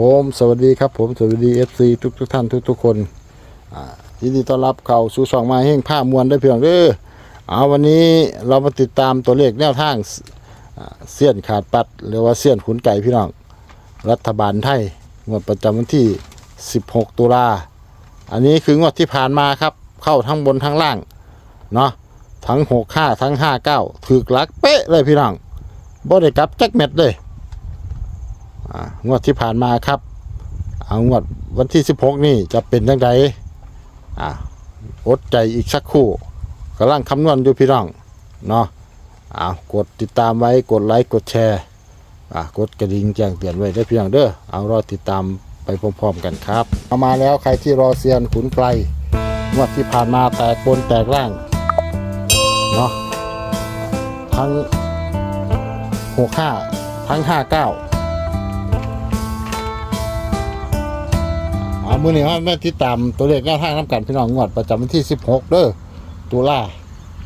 ผมสวัสดีครับผมสวัสดีเอฟซีทุกทุกท่านทุกทุกคนยินดีต้อนรับเข้าสู่ช่องมาแห่งผ้ามวลได้เพียงเด้อเอาวันนี้เรามาติดตามตัวเลขแนวทางเสี้ยนขาดปัดหรือว่าเสี้ยนขุนไก่พี่น้อง รัฐบาลไทยงวดประจำวันที่ 16 ตุลาอันนี้คืองวดที่ผ่านมาครับ เข้าทั้งบนทั้งล่างเนาะทั้ง 6 5 ทั้ง 5 9 ถือหลักเป๊ะเลยพี่น้องบ่ได้กลับแจักเม็ดเลย อ่างวดที่ผ่านมาครับ เอางวดวันที่ 16 นี่จะเป็นยังไงอ่าอดใจอีกสักครู่กำลังคำนวณอยู่พี่น้องเนาะเอากดติดตามไว้กดไลค์กดแชร์อ่ากดกระดิ่งแจ้งเตือนไว้ได้พี่น้องเด้อเอารอติดตามไปพร้อมๆกันครับเอามาแล้วใครที่รอเซียนขุนไกลงวดที่ผ่านมาแตกบนแตกล่างเนาะทั้ง 65 ทั้ง 59 เอามือนี้ว่าแม่ติดตามตัวเลขแนวทางน้ำกันพี่น้องงวดประจำวันที่ 16 เด้อตุลา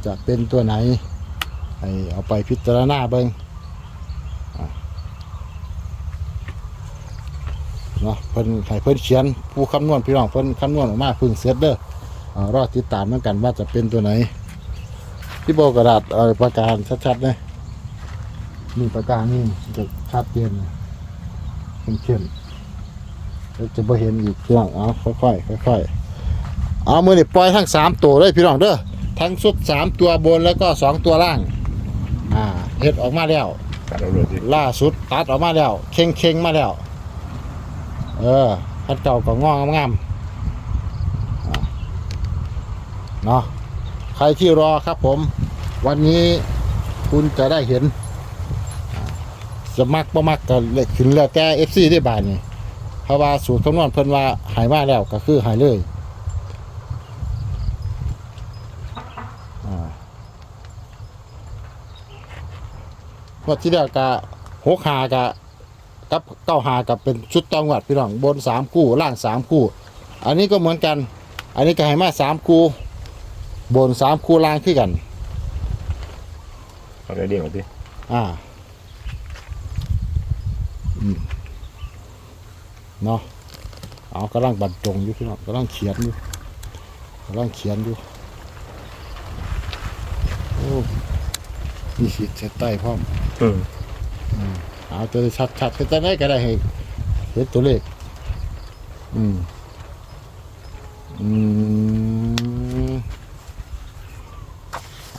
จะเป็นตัวไหนให้เอาไปพิจารณาเบิงเนาะเพิ่นให้เพิ่นเขียนผู้คำนวณพี่น้องเพิ่นคำนวณออกมาเพึ่งเสร็จเด้อเอารอติดตามเหมือนกันว่าจะเป็นตัวไหนที่โบกระดาษเอาประกาศชัดๆเลยนี่ประกาศนี่จะชัดเจนเลยเข้มๆ จะไ่เห็นอีกพี่น้องเอาค่อยๆค่อยๆเอามือนี่ปล่อยทั้งสามตัวเลยพี่น้องเด้อทั้งสุดสามตัวบนแล้วก็สองตัวล่าง อ่าเฮ็ดออกมาแล้วตัดเอาเลยดิล่าสุดตัดออกมาแล้วเข่งเข่งมาแล้ว เออคัดเก่าก็งองงามๆอ่าเนาะใครที่รอครับผม วันนี้คุณจะได้เห็นอ่าจะมักบ่มักก็เลยขึ้นแล้วแต่เอฟซีได้บานนี่ เพราะว่าสูตรคำนวณเพิ่นว่าหายมาแล้วก็คือหายเลยอ่าวัดที่แล้วกะหกหากะกับเก้าหากับเป็นชุดตองวัดพี่น้องบนสามคู่ล่างสามคู่ อันนี้ก็เหมือนกัน อันนี้ก็ให้มาสามคู่ บนสามคู่ล่างขึ้นกันเอาได้เรียงก่อนดิอ่าอืม เนาะเอากำลังบรรจงอยู่พี่น้องกำลังเขียนอยู่กำลังเขียนอยู่โอ้มีขีดเส้นใต้พร้อมอืมเอาตัวชัดชัดๆจะได้ก็ได้ให้เห็นตัวเลขอืมอืม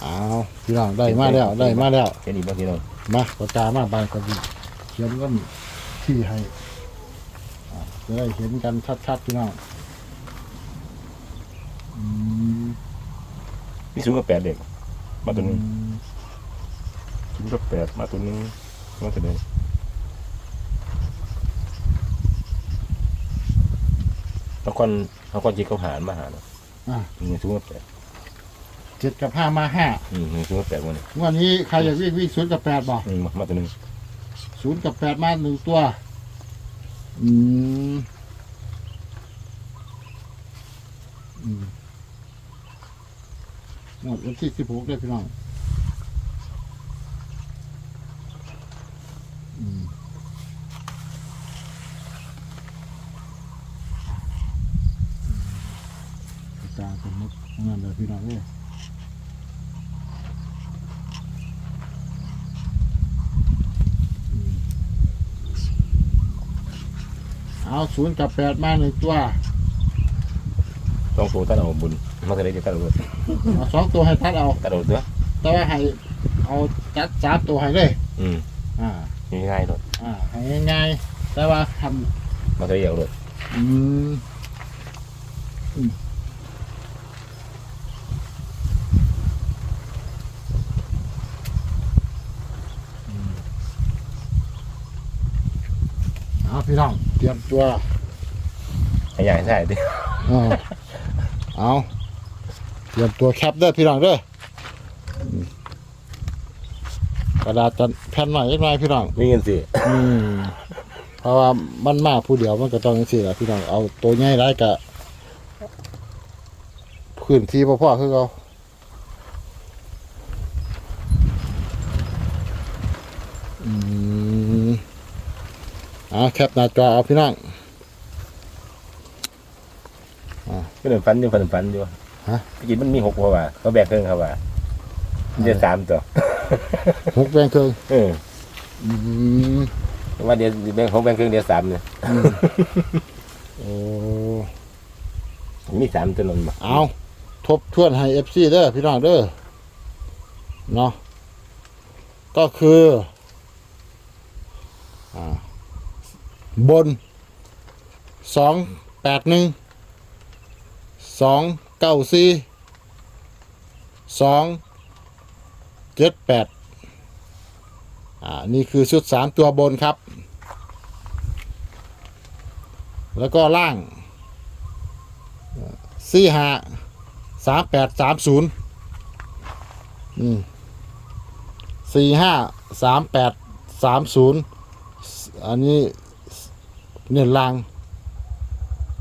เอาพี่น้องได้มาแล้วได้มาแล้ว แค่นี้บ้างพี่น้องมาปากกามาใบกระดิเขียนกันที่ให้อ่า จะได้เห็นกันชัดๆพี่น้องอืมมีศูนย์กับแปดเด็กมาตัวหนึงศูนย์กับแปดมาตัวหนึงมาตัวหนึงเอาคนเอาคนจีเขาหารมาหาเนาะอะมีศูนย์กับแปดเจ็ดกับห้ามาห้าอืมมีศูนย์กับแปดวันนี้วันนี้ใครอยากวิ่งวิ่งศูนย์กับแปดบอกอืมมามาตัวหนึงศูนย์กับแปดมาหนึ่งตัว อืมอืมหมดวันที่สิบหกได้พี่น้องอืมตาสมมตินั่นเลยพี่น้องเนี่ย เอาศูนย์กับแปดมาหนึ่งตัวต้องโฟตัดเอาบุญมาตัวไหนดีตัดเอาเลยเอาสองตัวให้ทัดเอาตัดเอาตัวแต่ว่าให้เอาจัดสามตัวให้เลยอืมอ่าง่ายๆเลยอ่าให้ง่ายๆแต่ว่าทมาตัวเดียวเลยำอืมอืมอืมเอาพี่น้อง เตรียมตัวให้ใหญ่ใช่ดิเอาเอาเตรียมตัวแคปเด้อพี่น้องเด้ออืมกระดาษจะแผ่นหน่อยนิดหน่อยพี่น้องมีเงินสิอืมเพราะว่ามันมากผู้เดียวมันก็ต้องจังซี่แหละพี่น้องเอาตัวใหญ่ได้กะพื้นที่พ่อๆคือเขา เอาเอาแคปหน้าจอเอาพี่น้องก็เดินฟันอยู่ฟันฟันอยู่ฮะเมื่อกี้มันมีหกเพราะว่าเขาแบกเครื่องเขาว่ามันจะสามตัวหกแบงเครื่องเอออืมว่าเดี๋ยวแบงของแบงเครื่องเดี๋ยวสามเนี่ยโอ้มีสามตัวนั้นมาเอาทบทวนให้เอฟซีเด้อพี่น้องเด้อเนาะก็คือ อ่า บนสองแปดหนึ่งสองเก้าสี่สองเจ็ดแปดอ่า นี่คือชุดสามตัวบนครับ แล้วก็ล่างสี่ห้าสามแปดสามศูนย์สี่ห้าสามแปดสามศูนย์อันนี้ เน้นลาง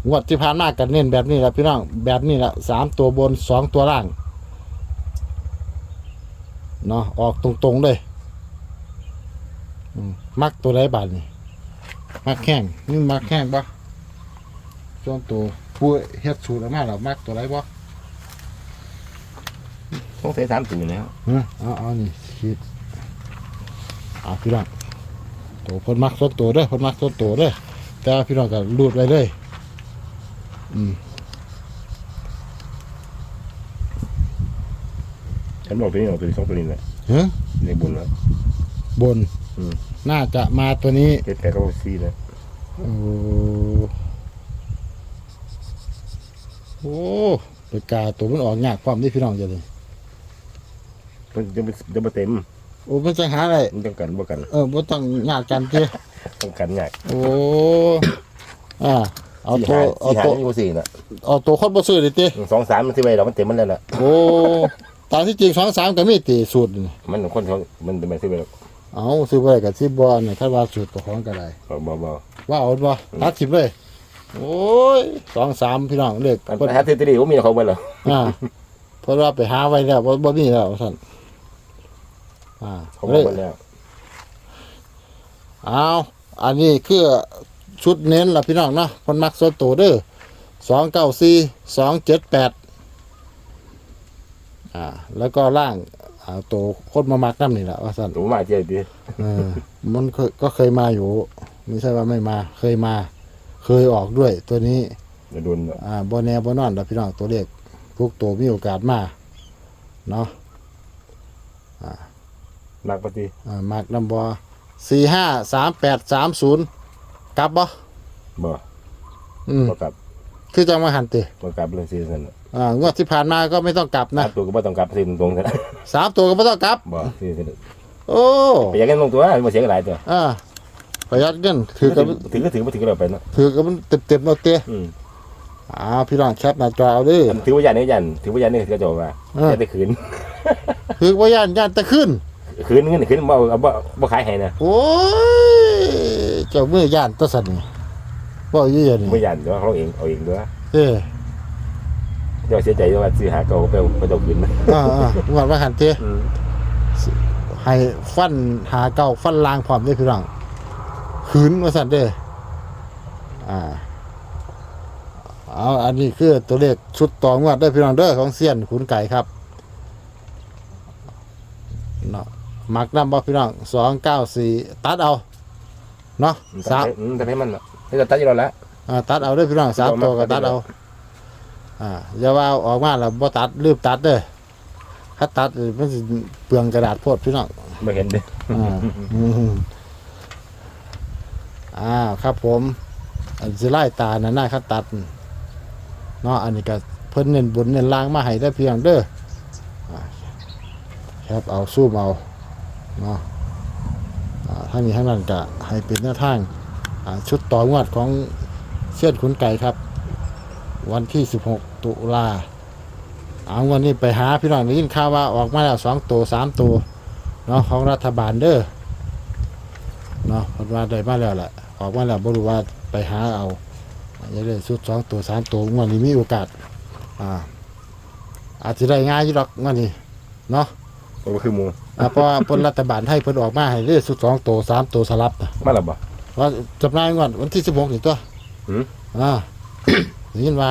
งวดที่ผ่านมากันเน้นแบบนี้แหละพี่น้องแบบนี้แหละสามตัวบนสองตัวล่างเนาะออกตรงๆเลยอืมมักตัวไรบาทนี่มักแข้งนี่มักแข้งปะช่วงตัวผู้เฮ็ดสูตรออกมาแล้วมักตัวไรปะต้องใส่สามตัวอยู่แล้วฮะเอาเอานี่คิดเอาพี่น้องตัวเพ่นมักส่วนตัวเด้อเพ่นมักส่วนตัวเด้อ แต่ว่าพี่น้องก็รูดไว้เลยอืมฉันบอกตัวนี้ออกตัวนี้สองตัวนี้แหละฮะในบุญแล้วบนอืมน่าจะมาตัวนี้เจ็ดแปดเก้าสี่นะโอ้โอ้ปากกาตัวมันออกยากความที่พี่น้องจะเลยมันจะเป็นจะมาเต็ม โอ้มันจะหาอะไรมันต้องกันบ่กันเออบ่ต้องยากกันเจ้ต้องกันยากโอ้อ่าเอาสี่ตัวหาเอาสี่หาตัวนี่ก็สี่น่ะเอาตัวคนบ่ซื้อดิเต้สองสามมันที่ไปเรามันเต็มมันแล้วน่ะโอ้ตามที่จริงสองสามก็มีตีสูตรนี่มันคนเขามันเป็นแบบที่ไปแล้วเอาซื้อไปกับที่บอลเนี่ยถ้าว่าสูตรตัวของก็ได้บ่บ่บ่ว่าเอาบ่ตัดสิบเลย โอ้ยสองสามพี่น้องเด็กมันเพิ่นหาที่ที่ดีว่ามีเขาไปเหรออ่าเพราะว่าไปหาไว้แล้วบ่บ่มีแล้วท่าน อ่าเขาเลยไปแล้วเอาอันนี้คือชุดเน้นล่ะพี่น้องเนาะคนมักส่วนตัวเด้อสองเก้าสี่สองเจ็ดแปดอ่า แล้วก็ล่างอ่าตัวคนมามักน้ำนี่แหละว่าสั่นหนูมาเจ๊ดีเออมันเคยก็เคยมาอยู่ ไม่ใช่ว่าไม่มา เคยมา เคยออกด้วย ตัวนี้จะโดนอ่าบอแนบอนอนแล้วพี่น้องตัวเลขทุกตัวมีโอกาสมา เนาะ นักปฏิอ่ามากลำบอสี่ห้าสามแปดสามศูนย์กลับบ่บ่อืมบ่กลับคือจังมาหันติบ่กลับเลยสี่นั่นอ่างวดที่ผ่านมาก็ไม่ต้องกลับนะตัวก็บ่ต้องกลับสี่ตรงๆกันสามตัวก็ไม่ต้องกลับบ่สี่นั่นโอ้ไปยังกันตรงตัวบ่เสียกันหลายตัวอ่าประหยัดเงินถือกับถือก็ถือบ่ถือก็เราไปเนาะถือกับมันเต็มเต็มๆเอาเตะอืมอ่าพี่น้องแคปหน้าจอเอาเด้อถือว่ายันนี่ยันถือว่ายันนี่ถือก็จบว่าเออจะได้คืนคือว่าย่านย่านตะขึ้น คืนเงินคืนบ่เอาบ่บ่ขายให้นะโอ้ยเจ้ามือย่านตัวสันนี่บ่อยู่อย่างนี้บ่ยันเดี๋ยวเขาเองเอาเองด้วยเอ้เดี๋ยวเสียใจว่าซื้อหาเก่าไปไปเอาคืนมาอ่าอ่างวดว่าหันเตะอืมให้ฟันหาเก่าฟันลางพร้อมเด้อพี่น้องขืนว่าสันเด้ออ่าเอาอันนี้คือตัวเลขชุดต่องวดเด้อพี่น้องเด้อของเซียนขุนไก่ครับเนาะ มักนำบ่พี่น้องสองเก้าสี่ตัดเอาเนาะสามอืมแต่ให้มันน่ะให้ตัดอยู่แล้วละอ่าตัดเอาเด้อพี่น้องสามตัวก็ตัดเอาอ่าอย่าว่าออกมาแล้วบ่ตัดลืมตัดเด้อถ้าตัดมันสิเปลืองกระดาษโพดพี่น้องบ่เห็นเด้อ่าอืมอ่าครับผมอันสิไล่ตานั่นน่ะครับตัดเนาะอันนี้ก็เพิ่นเน้นบนเน้นล่างมาให้ได้เพียงเด้ออ่าครับเอาสู้เอา เนาะอ่าถ้ามีทั้งนั้นก็ให้เป็นหน้าทางชุดต่องวดของเชื่อนขุนไก่ครับ วันที่ 16 ตุลาเอาวันนี้ไปหาพี่น้องได้ยินข่าวว่าออกมาแล้วสองตัวสามตัวเนาะของรัฐบาลเด้อเนาะพราะว่าได้มาแล้วแหละออกมาแล้วบ่รู้ว่าไปหาเอาอย่าได้สุดสองตัวสามตัววันนี้มีโอกาสอ่าอาจจะได้ง่ายอยู่ดอกวันนี้เนาะ บ่คือหมู่อ่าเพราะว่าเพิ่นรัฐบาลให้เพิ่นออกมาให้ได้สุดสองตัวสามตัวสลับน่ะมาแล้วบ่มว่าจำนายงวดวันที่สิบหกนี่ตัวหืมอ่า ได้ยินว่า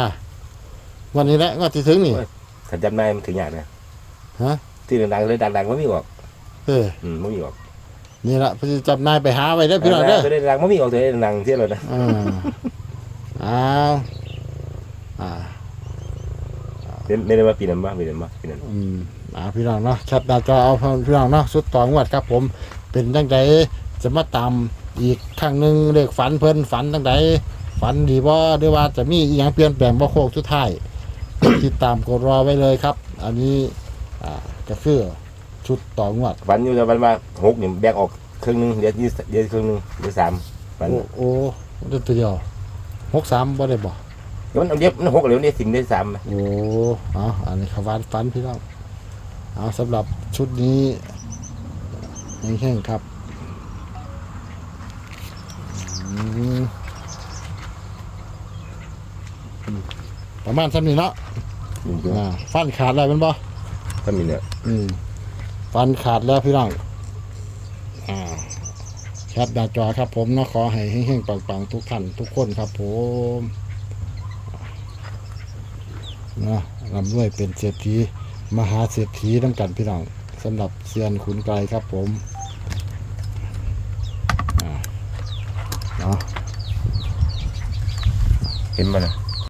วันนี้แหละงวดที่ถึงนี่ ขันจำนายมันถึงอย่างเนี่ยฮะ ที่ดังๆเลยดังๆไม่มีออกเอออืมไม่มีออกนี่ละพี่จำนายไปหาไว้ได้อพี่น้องเด้อตัวดังๆไม่มีออกตัวดังๆที่เรานะอ่าอ้าวอ่าไม่ได้มาปีนั้นบ้างปีนั้นบ้างปีนั้นอืม อ่าพี่น้องเนาะชัดหน้าจอเอาพี่น้องเนาะสุดต่องวดครับผม เป็นตั้งใจจะมาตามอีกครั้งหนึ่งเลขฝันเพิ่นฝันตั้งใจฝันดีบ่หรือว่าจะมีอีหยังเปลี่ยนแปลงบ่โคกสุดท้าย ติดตามกดรอไว้เลยครับ อันนี้อ่าก็คือชุดต่องวด ฝันอยู่แต่วันมาหกนี่แบกออกครึ่งหนึงเดี๋ยวยี่เดี๋ยวครึ่งหนึงเดี๋ยวสามฝันโอ้โอ้เดือนตัวเดียวหกสามบ่ได้บ่เดี๋ยวมันเดี๋ยวมันหกเดี๋ยวนี้สิ่งได้สามโอ้เอาอันนี้ขวานฟันพี่น้อง เอาสำหรับชุดนี้แห้งๆครับอืมประมาณสักนี้เนาะอ่าฟันขาดแล้วเป็นบ่ถ้ามีเนี่ยอืมฟันขาดแล้วพี่น้องอ่าแคปหน้าจอครับ ผมเนาะขอให้แห้งๆปังๆทุกท่านทุกคนครับ ผมเนาะลำด้วยเป็นเศรษฐี มหาเศรษฐีทั้งกันพี่น้องสำหรับเซียนขุนไกลครับผมอ่าเนาะ เห็นมันนะ